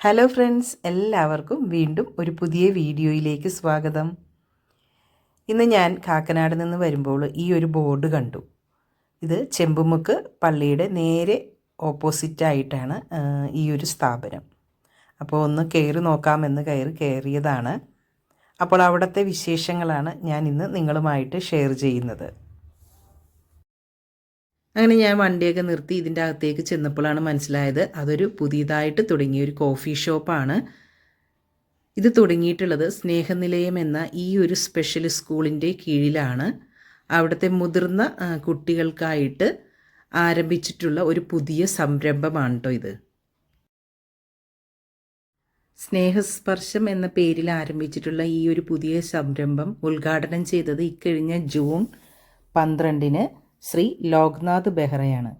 Hello friends എല്ലാവർക്കും വീണ്ടും ഒരു പുതിയ വീഡിയോയിലേക്ക് സ്വാഗതം. ഇന്ന് ഞാൻ കാക്കനാട് നിന്ന് വരുമ്പോൾ ഈ ഒരു ബോർഡ് കണ്ടു. ഇത് ചെമ്പുമുക്ക് പള്ളിയുടെ നേരെ ഓപ്പോസിറ്റായിട്ടാണ് ഈ ഒരു സ്ഥാപനം. അപ്പോൾ ഒന്ന് കയറി നോക്കാമെന്ന് കയറി കയറിയതാണ്. അപ്പോൾ അവിടുത്തെ വിശേഷങ്ങളാണ് ഞാൻ ഇന്ന് നിങ്ങളുമായിട്ട് ഷെയർ ചെയ്യുന്നത്. അങ്ങനെ ഞാൻ വണ്ടിയൊക്കെ നിർത്തി ഇതിന്റെ അകത്തേക്ക് ചെന്നപ്പോഴാണ് മനസ്സിലായത് അതൊരു പുതിയതായിട്ട് തുടങ്ങിയ ഒരു കോഫി ഷോപ്പാണ്. ഇത് തുടങ്ങിയിട്ടുള്ളത് സ്നേഹനിലയം എന്ന ഈ ഒരു സ്പെഷ്യൽ സ്കൂളിന്റെ കീഴിലാണ്. അവിടുത്തെ മുതിർന്ന കുട്ടികൾക്കായിട്ട് ആരംഭിച്ചിട്ടുള്ള ഒരു പുതിയ സംരംഭമാണ് കേട്ടോ ഇത്. സ്നേഹസ്പർശം എന്ന പേരിൽ ആരംഭിച്ചിട്ടുള്ള ഈ ഒരു പുതിയ സംരംഭം ഉദ്ഘാടനം ചെയ്തത് ഇക്കഴിഞ്ഞ ജൂൺ പന്ത്രണ്ടിന് ശ്രീ ലോക്നാഥ് ബെഹ്റയാണ്.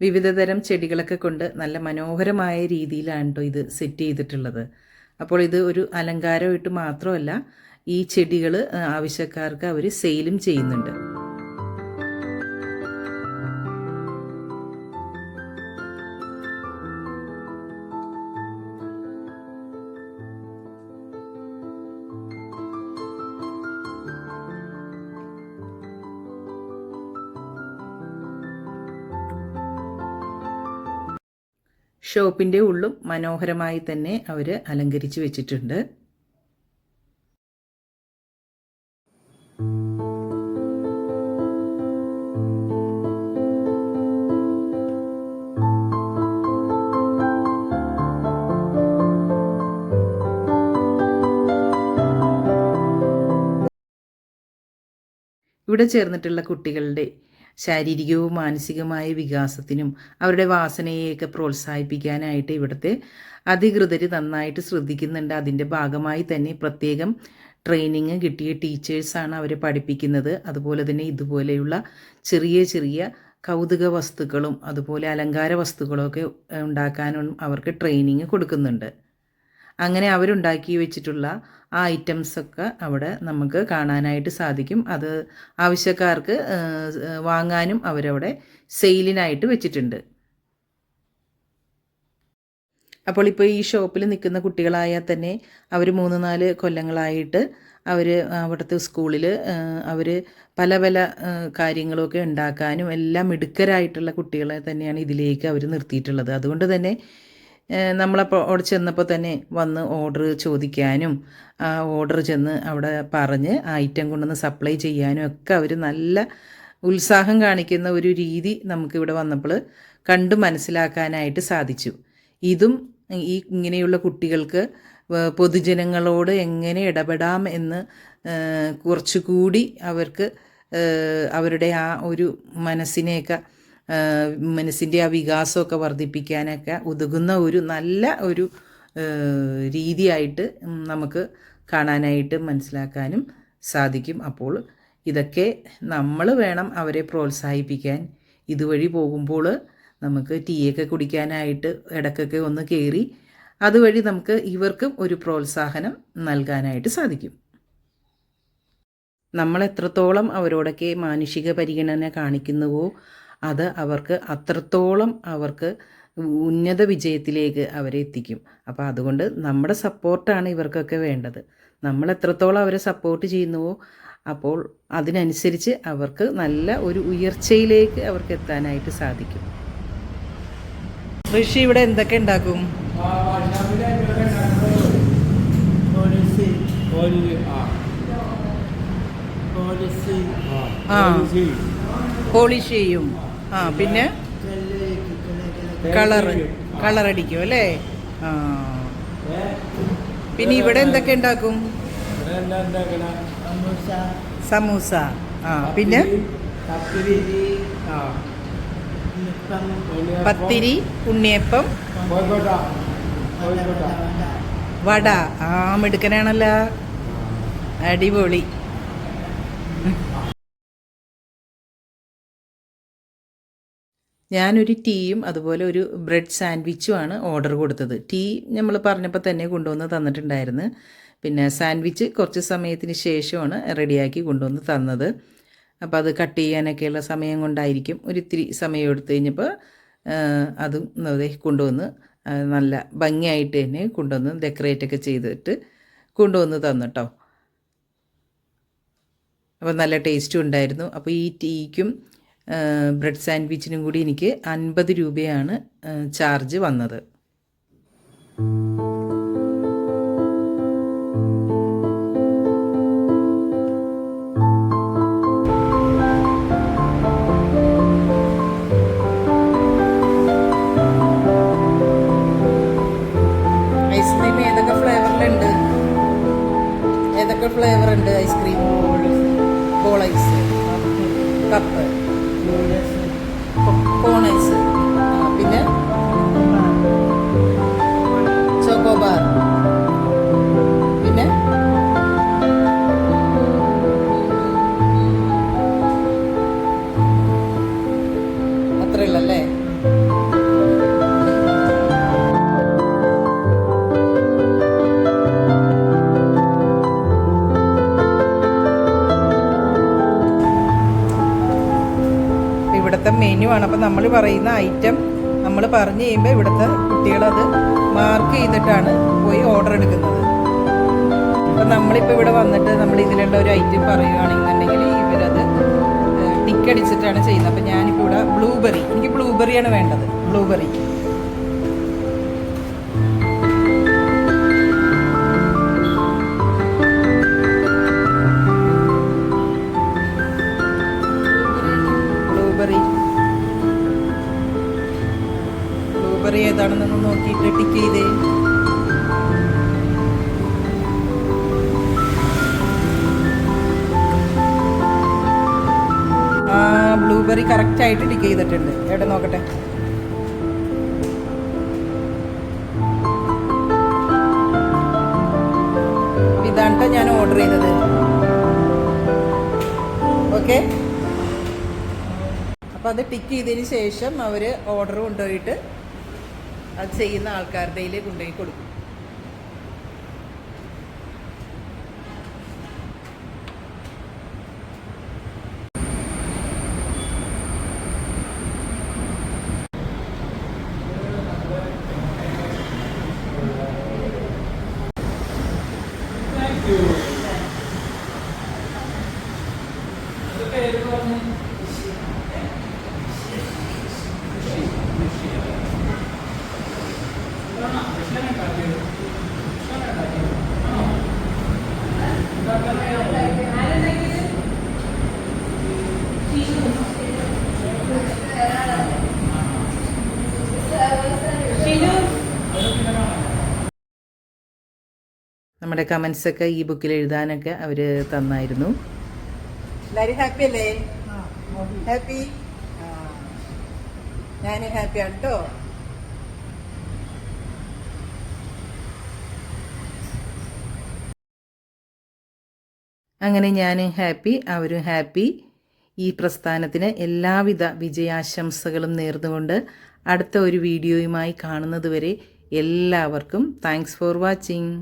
വിവിധതരം ചെടികളൊക്കെ കൊണ്ട് നല്ല മനോഹരമായ രീതിയിലാണ് കേട്ടോ ഇത് സെറ്റ് ചെയ്തിട്ടുള്ളത്. അപ്പോൾ ഇത് ഒരു അലങ്കാരമായിട്ട് മാത്രമല്ല ഈ ചെടികൾ ആവശ്യക്കാർക്ക് അവർ സെയിലും ചെയ്യുന്നുണ്ട്. ഷോപ്പിന്റെ ഉള്ളും മനോഹരമായി തന്നെ അവർ അലങ്കരിച്ച് വെച്ചിട്ടുണ്ട്. ഇവിടെ ചേർന്നിട്ടുള്ള കുട്ടികളുടെ ശാരീരികവും മാനസികമായ വികാസത്തിനും അവരുടെ വാസനയെയൊക്കെ പ്രോത്സാഹിപ്പിക്കാനായിട്ട് ഇവിടുത്തെ അധികൃതർ നന്നായിട്ട് ശ്രദ്ധിക്കുന്നുണ്ട്. അതിന്റെ ഭാഗമായി തന്നെ പ്രത്യേകം ട്രെയിനിങ് കിട്ടിയ ടീച്ചേഴ്സാണ് അവരെ പഠിപ്പിക്കുന്നത്. അതുപോലെ തന്നെ ഇതുപോലെയുള്ള ചെറിയ ചെറിയ കൗതുക വസ്തുക്കളും അതുപോലെ അലങ്കാര വസ്തുക്കളൊക്കെ ഉണ്ടാക്കാനും അവർക്ക് ട്രെയിനിങ് കൊടുക്കുന്നുണ്ട്. അങ്ങനെ അവരുണ്ടാക്കി വെച്ചിട്ടുള്ള ആ ഐറ്റംസൊക്കെ അവിടെ നമുക്ക് കാണാനായിട്ട് സാധിക്കും. അത് ആവശ്യക്കാർക്ക് വാങ്ങാനും അവരവിടെ സെയിലിനായിട്ട് വെച്ചിട്ടുണ്ട്. അപ്പോൾ ഇപ്പോൾ ഈ ഷോപ്പിൽ നിൽക്കുന്ന കുട്ടികളായാൽ തന്നെ അവർ മൂന്ന് നാല് കൊല്ലങ്ങളായിട്ട് അവർ അവിടുത്തെ സ്കൂളിൽ അവർ പല പല കാര്യങ്ങളൊക്കെ ഉണ്ടാക്കാനും എല്ലാം മിടുക്കരായിട്ടുള്ള കുട്ടികളെ തന്നെയാണ് ഇതിലേക്ക് അവർ നിർത്തിയിട്ടുള്ളത്. അതുകൊണ്ട് തന്നെ നമ്മളപ്പോൾ അവിടെ ചെന്നപ്പോൾ തന്നെ വന്ന് ഓർഡർ ചോദിക്കാനും ആ ഓർഡർ ചെന്ന് അവിടെ പറഞ്ഞ് ഐറ്റം കൊണ്ടുവന്ന് സപ്ലൈ ചെയ്യാനും ഒക്കെ അവർ നല്ല ഉത്സാഹം കാണിക്കുന്ന ഒരു രീതി നമുക്കിവിടെ വന്നപ്പോൾ കണ്ടു മനസ്സിലാക്കാനായിട്ട് സാധിച്ചു. ഇതും ഈ ഇങ്ങനെയുള്ള കുട്ടികൾക്ക് പൊതുജനങ്ങളോട് എങ്ങനെ ഇടപെടാം എന്ന് കുറച്ചുകൂടി അവർക്ക് അവരുടെ ആ ഒരു മനസ്സിനെയൊക്കെ മനസ്സിന്റെ ആ വികാസമൊക്കെ വർദ്ധിപ്പിക്കാനൊക്കെ ഉതകുന്ന ഒരു നല്ല ഒരു രീതിയായിട്ട് നമുക്ക് കാണാനായിട്ട് മനസ്സിലാക്കാനും സാധിക്കും. അപ്പോൾ ഇതൊക്കെ നമ്മൾ വേണം അവരെ പ്രോത്സാഹിപ്പിക്കാൻ. ഇതുവഴി പോകുമ്പോൾ നമുക്ക് ടീയൊക്കെ കുടിക്കാനായിട്ട് ഇടക്കൊക്കെ ഒന്ന് കയറി അതുവഴി നമുക്ക് ഇവർക്കും ഒരു പ്രോത്സാഹനം നൽകാനായിട്ട് സാധിക്കും. നമ്മൾ എത്രത്തോളം അവരോടൊക്കെ മാനുഷിക പരിഗണന കാണിക്കുന്നുവോ അത് അവർക്ക് അത്രത്തോളം അവർക്ക് ഉന്നത വിജയത്തിലേക്ക് അവരെ എത്തിക്കും. അപ്പോൾ അതുകൊണ്ട് നമ്മുടെ സപ്പോർട്ടാണ് ഇവർക്കൊക്കെ വേണ്ടത്. നമ്മൾ എത്രത്തോളം അവരെ സപ്പോർട്ട് ചെയ്യുന്നുവോ അപ്പോൾ അതിനനുസരിച്ച് അവർക്ക് നല്ല ഒരു ഉയർച്ചയിലേക്ക് അവർക്ക് എത്താനായിട്ട് സാധിക്കും. ഋഷി ഇവിടെ എന്തൊക്കെ ഉണ്ടാക്കും. പോളിഷ് ചെയ്യും. ആ പിന്നെ? കളറ്. കളറടിക്കും അല്ലേ? ആ. പിന്നെ ഇവിടെ എന്തൊക്കെ ഉണ്ടാക്കും? സമൂസ. ആ പിന്നെ? പത്തിരി ഉണ്ണിയപ്പം, വട. ആ മിടുക്കനാണല്ലോ. അടിപൊളി. ഞാനൊരു ടീയും അതുപോലെ ഒരു ബ്രെഡ് സാൻഡ്വിച്ചുമാണ് ഓർഡർ കൊടുത്തത്. ടീ നമ്മൾ പറഞ്ഞപ്പോൾ തന്നെ കൊണ്ടുവന്ന് തന്നിട്ടുണ്ടായിരുന്നു. പിന്നെ സാൻഡ്വിച്ച് കുറച്ച് സമയത്തിന് ശേഷമാണ് റെഡിയാക്കി കൊണ്ടുവന്ന് തന്നത്. അപ്പോൾ അത് കട്ട് ചെയ്യാനൊക്കെയുള്ള സമയം കൊണ്ടായിരിക്കും ഒരു ഇത്തിരി സമയം എടുത്തു കഴിഞ്ഞപ്പോൾ അതും കൊണ്ടുവന്ന് നല്ല ഭംഗിയായിട്ട് തന്നെ കൊണ്ടുവന്ന് ഡെക്കറേറ്റ് ഒക്കെ ചെയ്തിട്ട് കൊണ്ടുവന്ന് തന്നിട്ടോ അപ്പോൾ നല്ല ടേസ്റ്റും ഉണ്ടായിരുന്നു. അപ്പോൾ ഈ ടീക്കും ബ്രെഡ് സാൻഡ്വിച്ചിനും കൂടി എനിക്ക് അൻപത് രൂപയാണ് ചാർജ് വന്നത്. ഏതൊക്കെ ഫ്ലേവറിലുണ്ട് ഏതൊക്കെ ഫ്ലേവർ ഉണ്ട് ice cream ball ice cup balls cone ice പിന്നെ ഇവിടുത്തെ മെനു ആണ്. അപ്പം നമ്മൾ പറയുന്ന ഐറ്റം നമ്മൾ പറഞ്ഞു കഴിയുമ്പോൾ ഇവിടുത്തെ കുട്ടികളത് മാർക്ക് ചെയ്തിട്ടാണ് പോയി ഓർഡർ എടുക്കുന്നത്. അപ്പം നമ്മളിപ്പോൾ ഇവിടെ വന്നിട്ട് നമ്മൾ ഇതിലുള്ള ഒരു ഐറ്റം പറയുകയാണെന്നുണ്ടെങ്കിൽ ഇവരത് ടിക്കടിച്ചിട്ടാണ് ചെയ്യുന്നത്. അപ്പം ഞാനിപ്പോൾ ഇവിടെ ബ്ലൂബെറി എനിക്ക് ബ്ലൂബെറിയാണ് വേണ്ടത്. ബ്ലൂബെറി ബ്ലൂബെറി ഏതാണെന്നൊന്ന് നോക്കിയിട്ട് ടിക്ക് ചെയ്തേ. ആ ബ്ലൂബെറി കറക്റ്റായിട്ട് ടിക്ക് ചെയ്തിട്ടുണ്ട്. എവിടെ നോക്കട്ടെ? ഇതാണ് ഞാൻ ഓർഡർ ചെയ്തത്. ഓക്കെ അപ്പോൾ അത് ടിക്ക് ചെയ്തതിന് ശേഷം അവർ ഓർഡർ കൊണ്ടുപോയിട്ട് അത് ചെയ്യുന്ന ആൾക്കാരുടെ കൊണ്ടുപോയി കൊടുക്കും. നമ്മുടെ കമൻസൊക്കെ ഈ ബുക്കിൽ എഴുതാനൊക്കെ അവർ തന്നായിരുന്നു. എല്ലാവരും ഹാപ്പി അല്ലേ? ഹാപ്പി ഞാൻ ഹാപ്പിയാണ് കേട്ടോ അങ്ങനെ ഞാൻ ഹാപ്പി അവരും ഹാപ്പി ഈ പ്രസ്ഥാനത്തിന് എല്ലാവിധ വിജയാശംസകളും നേർന്നുകൊണ്ട് അടുത്ത ഒരു വീഡിയോയുമായി കാണുന്നത് വരെ എല്ലാവർക്കും താങ്ക്സ് ഫോർ വാച്ചിങ്